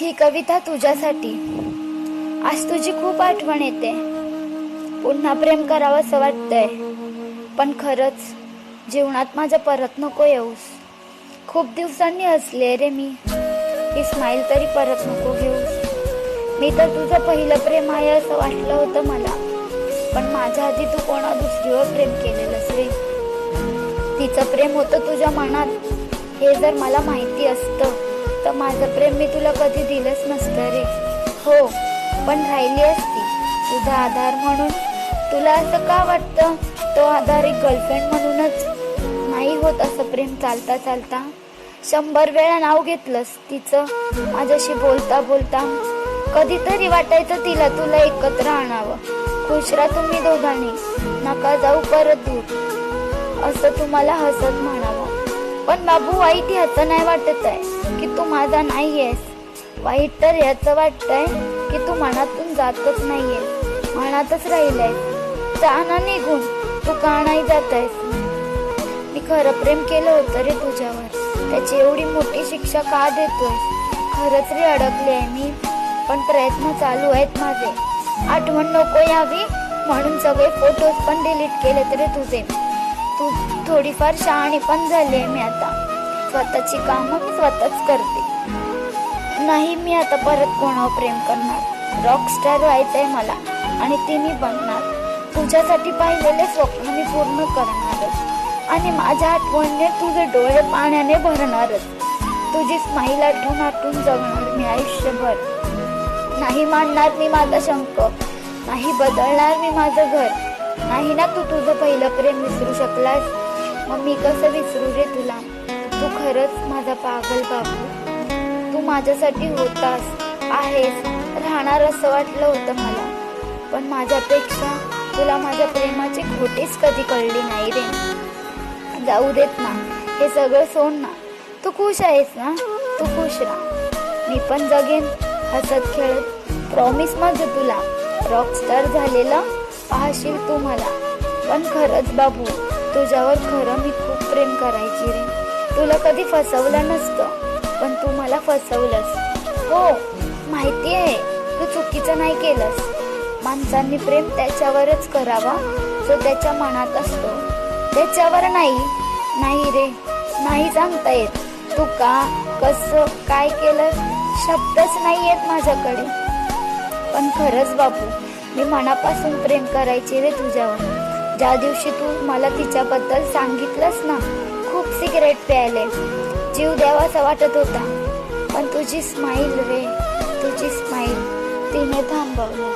ही कविता तुझ्यासाठी. आज तुझी खूप आठवण येते. पुन्हा प्रेम करावं असं वाटतंय. पण खरंच जीवनात माझ्या परत नको येऊस. खूप दिवसांनी हसले रे मी. ही स्माईल तरी परत नको घेऊस. मी तर तुझं पहिलं प्रेम आहे असं वाटलं होतं मला. पण माझ्या आधी तू कोणा दुसरीवर प्रेम केलेलंस रे? तिचं प्रेम होतं तुझ्या मनात. हे जर मला माहिती असतं तर माझं प्रेम मी तुला कधी दिलंच नसतं रे. हो पण राहिली असती. तुझा आधार म्हणून. तुला असं का वाटतं? तो आधार एक गर्लफ्रेंड म्हणूनच. नाही होत असं प्रेम चालता चालता. शंभर वेळा नाव घेतलंस तिचं. माझ्याशी बोलता बोलता. कधीतरी वाटायचं तिला तुला एकत्र आणावं. खुश राहा तुम्ही दोघांनी. नका जाऊ परत दूर. असं तुम्हाला हसत म्हणावं. पण बाबू वाईट ह्याचं नाही वाटत आहे. की तू माझा नाही आहेस वाईट तर ह्याचं वाटतंय की तू मनातून जातच नाहीये मनातच राहिलाय. जा ना निघून. तू का नाही जात आहेस मी खरं प्रेम केलं होतं रे तुझ्यावर. त्याची एवढी मोठी शिक्षा का देतोय खरंच रे अडकले आहे मी. पण प्रयत्न चालू आहेत माझे. आठवण नको यावी. म्हणून सगळे फोटोज पण डिलीट केलेत रे तुझे. तू थोडीफार शहाणी पण झाली आहे मी आता. स्वतःची कामं मी स्वतःच करते. नाही मी आता परत कोणावर प्रेम करणार? रॉकस्टार व्हायचंय मला आणि ते मी बनणार तुझ्यासाठी पाहिलेले स्वप्न मी पूर्ण करणारच. आणि माझ्या आठवणीने तुझे डोळे पाण्याने भरणारच. तुझी स्माईल आठवून आठवून जगणार मी आयुष्यभर. नाही मांडणार मी माझा शंक नाही बदलणार मी माझं घर. नाही ना तू तुझं पहिलं प्रेम विसरू शकलास? मग मी कसं विसरू रे तुला? तू खरंच माझा पागल बाबू. तू माझ्यासाठी होतास आहेस राहणार असं वाटलं होतं मला. पण माझ्यापेक्षा तुला माझ्या प्रेमाची खोटीच कधी कळली नाही रे. जाऊ देत ना हे सगळं सोड ना. तू खुश आहेस ना? तू खुश राहा. मी पण जगेन हसत खेळत. प्रॉमिस माझं तुला. रॉकस्टार झालेला पाहशील तू मला. पण खरंच बाबू तुझ्यावर खरं मी खूप प्रेम करायची रे. तुला कधी फसवलं नसतं पण तू मला फसवलंस. हो माहिती आहे तू चुकीचं नाही केलंस. माणसांनी प्रेम त्याच्यावरच करावा जो त्याच्या मनात असतो. त्याच्यावर नाही नाही रे नाही सांगता येत. तू का कसं काय केलं शब्दच नाही येत माझ्याकडे. पण खरंच बापू मी मनापासून प्रेम करायचे रे तुझ्यावर. ज्या दिवशी तू मला तिच्याबद्दल सांगितलंस ना खूप सिगरेट प्यायले. जीव द्यावासा वाटत होता. पण तुझी स्माईल रे तुझी स्माईल तिने थांबवलं.